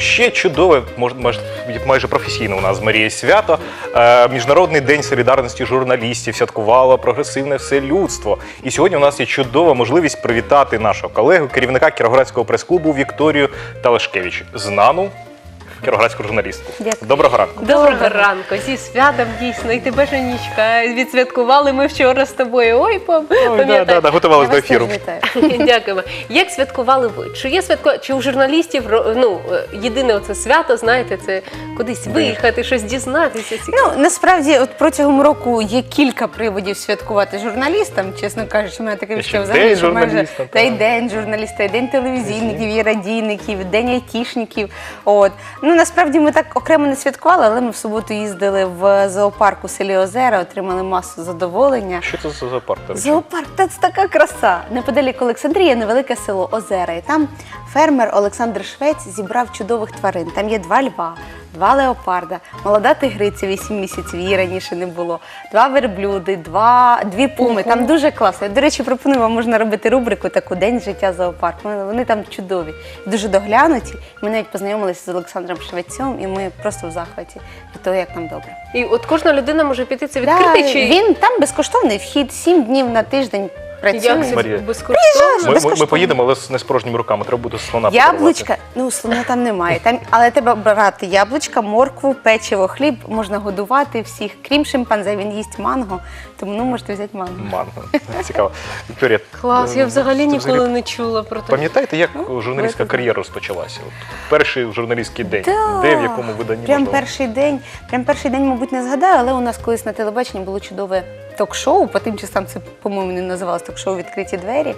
ще чудове, мож, мож- майже професійне у нас Марія свято. Е, Міжнародний день солідарності журналістів святкувало прогресивне все людство. І сьогодні у нас є чудова можливість привітати нашого колегу, керівника Кіровоградського прес-клубу Вікторію Талашкевич, знану кіровоградську журналістку. Дякую. Доброго ранку. Доброго ранку, зі святом дійсно, і тебе Жанічка. Відсвяткували ми вчора з тобою. Ой, пам- пам'ятаю. да, да, готувалась до ефіру. Дякуємо. Як святкували ви? Чи є святко, чи у журналістів ну е, єдине оце свято, знаєте, це кудись виїхати, щось дізнатися. Ну насправді, от протягом року є кілька приводів святкувати журналістам. Чесно кажучи, у мене таке відчуття взагалі, день що майже журналіста, та й день журналіста, і день телевізійників, і радійників, і день айтішників. От ну насправді ми так окремо не святкували, але ми в суботу їздили в зоопарк у селі Озера, отримали масу задоволення. Що це за зоопарк? Зоопарк, та це така краса. Неподалік Олександрія, невелике село Озера. І там фермер Олександр Швець зібрав чудових тварин. Там є два льва, два леопарда, молода тигриця 8 місяців, її раніше не було, два верблюди, два, дві пуми. Там дуже класно. Я, До речі, пропоную вам можна робити рубрику таку День життя зоопарку. Вони, там чудові, дуже доглянуті. Ми навіть познайомилися з Олександром Швецем, і ми просто в захваті від того, як там добре. І от кожна людина може піти це Да, відкрити, чи Він там безкоштовний вхід, 7 днів на тиждень. Як це Марія. безкоштовно? Ми, ми, ми поїдемо, але з- не з порожніми руками. Треба буде слона Яблучка, ну слона там немає. Там, але треба брати яблучка, моркву, печиво, хліб, можна годувати всіх, крім шимпанзе, він їсть манго, тому ну можете взяти манго. Манго. Цікаво. Вікторія, Клас, я е, взагалі ти ніколи не чула про таке. Пам'ятаєте, як Ну, журналістська це кар'єра розпочалася? От перший журналістський день, Да. де в якому виданні Прям можливо? перший день, прям перший день, мабуть, не згадаю, але у нас колись на телебаченні було чудове ток-шоу. По тим часам це, по-моєму, не називалось ток-шоу відкриті двері.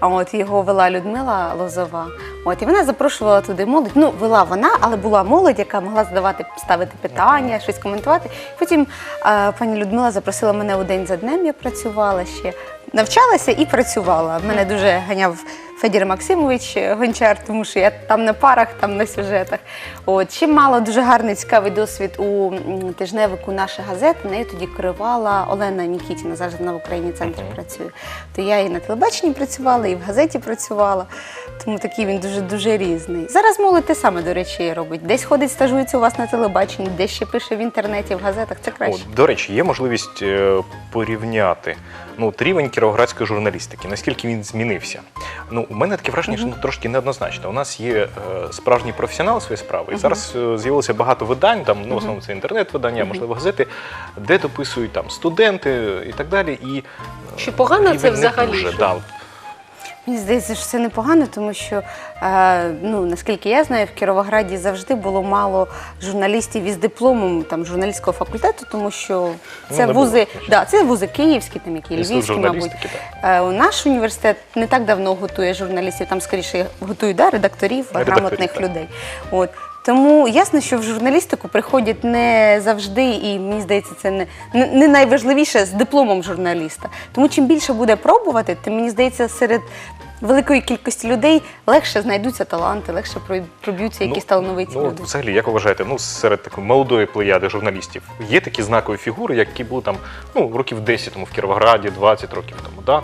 А от його вела Людмила Лозова. От і вона запрошувала туди молодь. Ну, вела вона, але була молодь, яка могла задавати, ставити питання, щось коментувати. Потім а, пані Людмила запросила мене у день за днем. Я працювала ще. Навчалася і працювала. Мене дуже ганяв Федір Максимович Гончар, тому що я там на парах, там на сюжетах. От ще мала дуже гарний цікавий досвід у тижневику наша газета. Нею тоді керувала Олена Нікітіна. Зараз вона в Україні центрі працює. То я і на телебаченні працювала, і в газеті працювала. Тому такий він дуже дуже різний. Зараз молодь те саме, до речі, робить. Десь ходить, стажується у вас на телебаченні, десь ще пише в інтернеті, в газетах. Це краще. От, до речі, є можливість е, порівняти ну, от рівень кіровоградської журналістики, наскільки він змінився. Ну, у мене таке враження, що ну, трошки неоднозначно. У нас є е, справжній професіонал своєї справи, і зараз е, з'явилося багато видань, там, ну, в основному це інтернет-видання, можливо, газети, де дописують там студенти і так далі. І, е, Чи погано це не взагалі, Дуже, що- да, Мені здається, що це непогано, тому що е, ну наскільки я знаю, в Кіровограді завжди було мало журналістів із дипломом там журналістського факультету, тому що Ну, це ну, вузи, да, це вузи київські, там які львівські, мабуть. так. Е, наш університет не так давно готує журналістів, там скоріше готують да, редакторів, Редакторів, грамотних так. людей. От. Тому ясно, що в журналістику приходять не завжди, і мені здається, це не, не, найважливіше з дипломом журналіста. Тому чим більше буде пробувати, тим мені здається, серед великої кількості людей легше знайдуться таланти, легше проб'ються якісь талановиті ну, люди. Взагалі, як ви вважаєте, ну, серед такої молодої плеяди журналістів є такі знакові фігури, які були там ну, років 10 тому в Кіровограді, 20 років тому, да?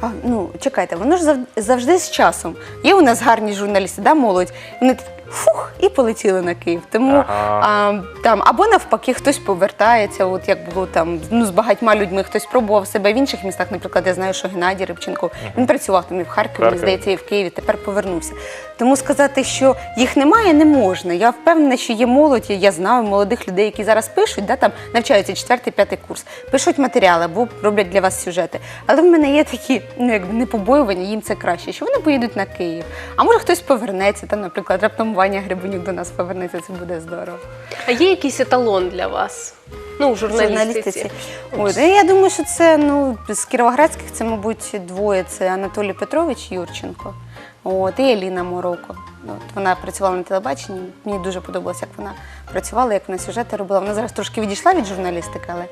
А, ну, чекайте, воно ж завжди з часом. Є у нас гарні журналісти, да, молодь. Вони фух і полетіли на Київ. Тому Ага. а, там або навпаки хтось повертається, от як було там ну, з багатьма людьми, хтось пробував себе в інших містах. Наприклад, я знаю, що Геннадій Рибченко він працював там і в Харкові, Харкові. здається, і в Києві. Тепер повернувся. Тому сказати, що їх немає, не можна. Я впевнена, що є молодь. Я знаю молодих людей, які зараз пишуть, да, там навчаються четвертий, п'ятий курс, пишуть матеріали або роблять для вас сюжети. Але в мене є такі ну, якби не побоювання, їм це краще, що вони поїдуть на Київ. А може хтось повернеться, там, наприклад, раптом Ваня Гребенюк до нас повернеться, це буде здорово. А є якийсь еталон для вас? Ну, у журналістиці. Ой, я думаю, що це ну з кіровоградських це, мабуть, двоє. Це Анатолій Петрович Юрченко. От, і Еліна Мороко. От, вона працювала на телебаченні. Мені дуже подобалося, як вона працювала, як вона сюжети робила. Вона зараз трошки відійшла від журналістики, але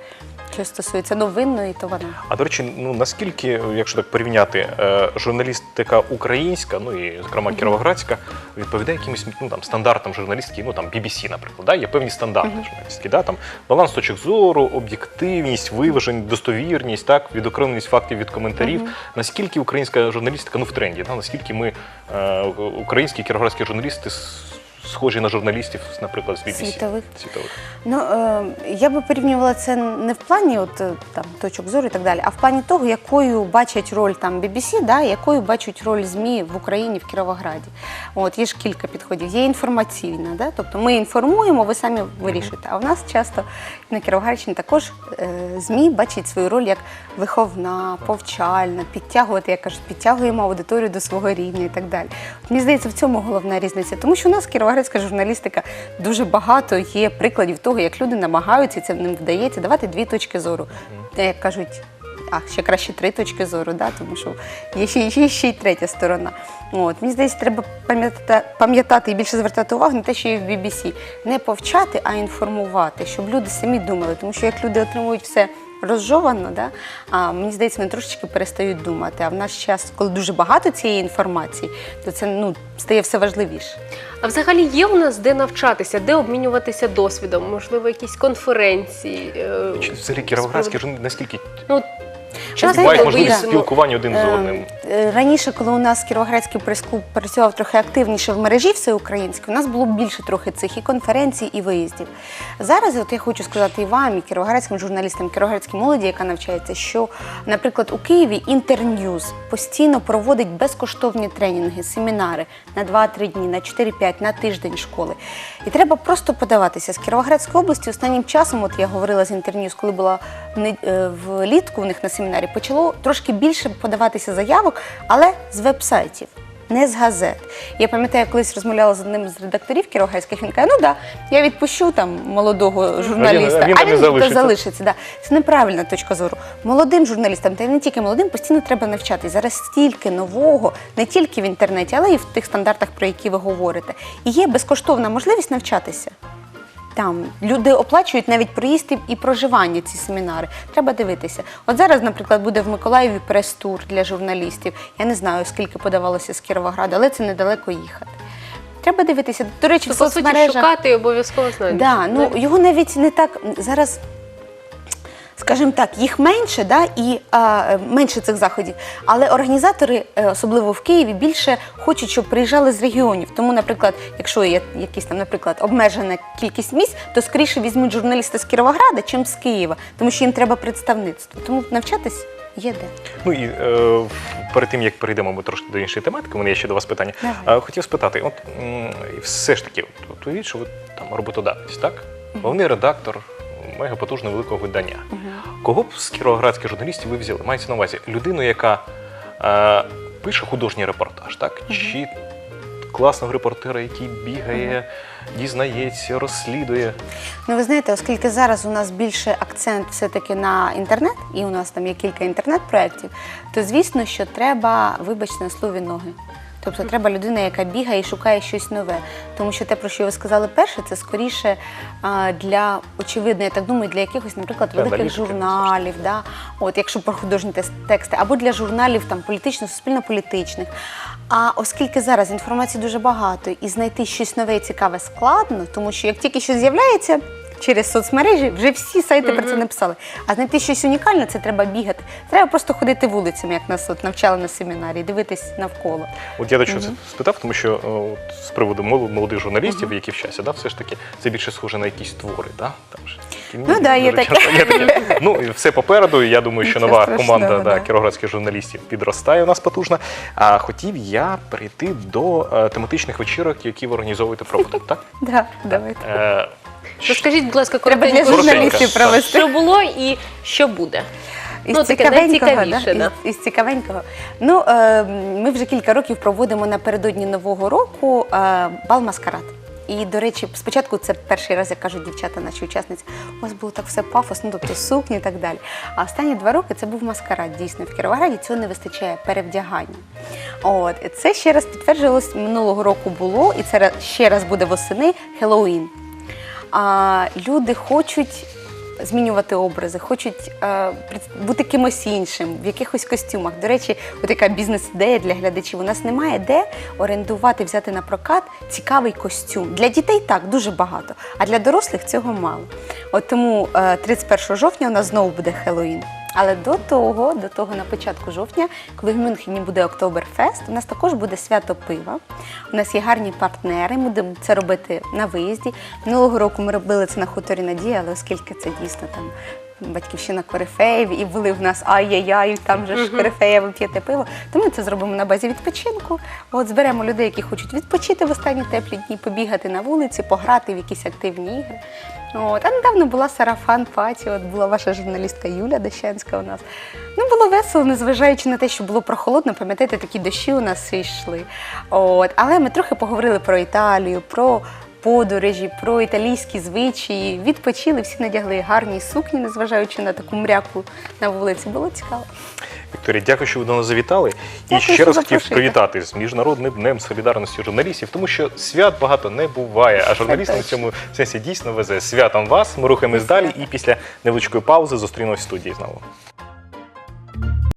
що стосується новинної, то вона. А до речі, ну наскільки, якщо так порівняти, е, журналістика українська, ну і зокрема кіровоградська, відповідає якимось ну там стандартам журналістики, ну там BBC, наприклад, да? є певні стандарти журналістські, да? там баланс точок зору, об'єктивність, виважень, достовірність, так, відокремленість фактів від коментарів. Наскільки українська журналістика ну в тренді, да? наскільки ми е, українські кіровоградські журналісти схожі на журналістів, наприклад, з BBC? Світових. Світових. Ну, е, я би порівнювала це не в плані от, е, там, точок зору і так далі, а в плані того, якою бачать роль там BBC, да, якою бачать роль ЗМІ в Україні, в Кіровограді. От, є ж кілька підходів. Є інформаційна, да? тобто ми інформуємо, ви самі вирішуєте. А в нас часто на Кіровоградщині також е, ЗМІ бачать свою роль як виховна, повчальна, підтягувати, як кажуть, підтягуємо аудиторію до свого рівня і так далі. От, мені здається, в цьому головна різниця, тому що у нас кіровоградська журналістика дуже багато є прикладів того, як люди намагаються, і це ним вдається, давати дві точки зору. Як кажуть, а ще краще три точки зору, да? тому що є ще, є ще й третя сторона. От. Мені здається, треба пам'ятати, пам'ятати і більше звертати увагу на те, що є в BBC. Не повчати, а інформувати, щоб люди самі думали. Тому що як люди отримують все розжовано, да? а мені здається, вони трошечки перестають думати. А в наш час, коли дуже багато цієї інформації, то це ну, стає все важливіше. А взагалі є у нас де навчатися, де обмінюватися досвідом, можливо, якісь конференції. е, Чи взагалі кіровоградські журналісти наскільки Ну, Чи бувають можливість спілкування один з Е, одним? Е, Раніше, коли у нас Кіровоградський прес-клуб працював трохи активніше в мережі всеукраїнській, у нас було більше трохи цих і конференцій, і виїздів. Зараз, от я хочу сказати і вам, і кіровоградським журналістам, кіровоградській молоді, яка навчається, що, наприклад, у Києві Інтерньюз постійно проводить безкоштовні тренінги, семінари на 2-3 дні, на 4-5, на тиждень школи. І треба просто подаватися. З Кіровоградської області останнім часом, от я говорила з Інтерньюз, коли була в е, влітку у них на семінарі, почало трошки більше подаватися заявок, але з веб-сайтів. Не з газет. Я пам'ятаю, я колись розмовляла з одним з редакторів кіровоградських, він каже, ну да, я відпущу там молодого журналіста, а він там і тут залишиться. залишиться. Да. Це неправильна точка зору. Молодим журналістам, та й не тільки молодим, постійно треба навчатись. Зараз стільки нового, не тільки в інтернеті, але й в тих стандартах, про які ви говорите. І є безкоштовна можливість навчатися. Там люди оплачують навіть проїзд і- проживання ці семінари. Треба дивитися. От зараз, наприклад, буде в Миколаєві прес-тур для журналістів. Я не знаю, скільки подавалося з Кіровограда, але це недалеко їхати. Треба дивитися. До речі, то, в по суті, шукати і обов'язково знайдеш. Да, ну його навіть не так зараз. Скажімо так, їх менше, да, і а, менше цих заходів. Але організатори, е, особливо в Києві, більше хочуть, щоб приїжджали з регіонів. Тому, наприклад, якщо є якісь там, наприклад, обмежена кількість місць, то скоріше візьмуть журналіста з Кіровограда, чим з Києва, тому що їм треба представництво. Тому навчатись є де. Ну і е, перед тим як перейдемо ми трошки до іншої тематики, у мене є ще до вас питання. Е, хотів спитати, от все ж таки, от, от уявіть, що ви там роботодавець, так? Головний редактор мегапотужного великого видання. Кого б з кіровоградських журналістів ви взяли? Мається на увазі людину, яка е, пише художній репортаж, так? Чи класного репортера, який бігає, дізнається, розслідує. Ну, ви знаєте, оскільки зараз у нас більше акцент все-таки на інтернет, і у нас там є кілька інтернет-проєктів, то звісно, що треба, вибачте, на слові ноги. Тобто треба людина, яка бігає і шукає щось нове. Тому що те, про що ви сказали перше, це скоріше а, для, очевидно, я так думаю, для якихось, наприклад, Для великих аналітики, журналів, да? От, якщо про художні тес- тексти, або для журналів там, політично, суспільно-політичних. А оскільки зараз інформації дуже багато і знайти щось нове і цікаве складно, тому що як тільки щось з'являється, через соцмережі вже всі сайти про це написали. А знайти щось унікальне це треба бігати. Треба просто ходити вулицями, як нас от навчали на семінарі, дивитись навколо. От я до чого це спитав, тому що от, з приводу мол- молодих журналістів, які вчаться, да, все ж таки це більше схоже на якісь твори. Да? Там ж такі Ну да, є таке. є таке. Ну і все попереду. Я думаю, що Нічого нова страшного, команда да, да. кіровоградських журналістів підростає у нас потужна. А хотів я перейти до е, тематичних вечірок, які ви організовуєте проводом. Так? Да, давайте. Е, Розкажіть, будь ласка, Треба для коротенько, журналістів провести. що було і що буде. Із Ну, таке цікавенького, найцікавіше, да? да. Із, із цікавенького. Ну, е, ми вже кілька років проводимо напередодні Нового року е, бал маскарад. І, до речі, спочатку це перший раз, як кажуть дівчата, наші учасниці, у вас було так все пафосно, тобто сукні і так далі. А останні два роки це був маскарад. Дійсно, в Кіровограді цього не вистачає перевдягання. От це ще раз підтвердилось минулого року було, і це ще раз буде восени Хеллоуін. А, люди хочуть змінювати образи, хочуть е, бути кимось іншим, в якихось костюмах. До речі, така бізнес-ідея для глядачів. У нас немає де орендувати, взяти на прокат цікавий костюм. Для дітей так дуже багато, а для дорослих цього мало. От тому е, 31 жовтня у нас знову буде Хеллоуін. Але до того, до того на початку жовтня, коли в Мюнхені буде Октоберфест, у нас також буде свято пива. У нас є гарні партнери. Ми будемо це робити на виїзді. Минулого року ми робили це на хуторі Надії, але оскільки це дійсно там. Батьківщина корифеїв, і були в нас ай-яй-яй, там же ж корифея, ви п'єте пиво. То ми це зробимо на базі відпочинку. От зберемо людей, які хочуть відпочити в останні теплі дні, побігати на вулиці, пограти в якісь активні ігри. От. А недавно була сарафан паті, от була ваша журналістка Юля Дощенська у нас. Ну, було весело, незважаючи на те, що було прохолодно, пам'ятаєте, такі дощі у нас йшли. От. Але ми трохи поговорили про Італію, про подорожі, про італійські звичаї. Відпочили, всі надягли гарні сукні, незважаючи на таку мряку на вулиці. Було цікаво. Вікторія, дякую, що ви до нас завітали. І ще раз хотів привітати з Міжнародним днем солідарності журналістів, тому що свят багато не буває, а журналістам в цьому сенсі дійсно везе. Святом вас. Ми рухаємось далі і після невеличкої паузи зустрінемось в студії знову.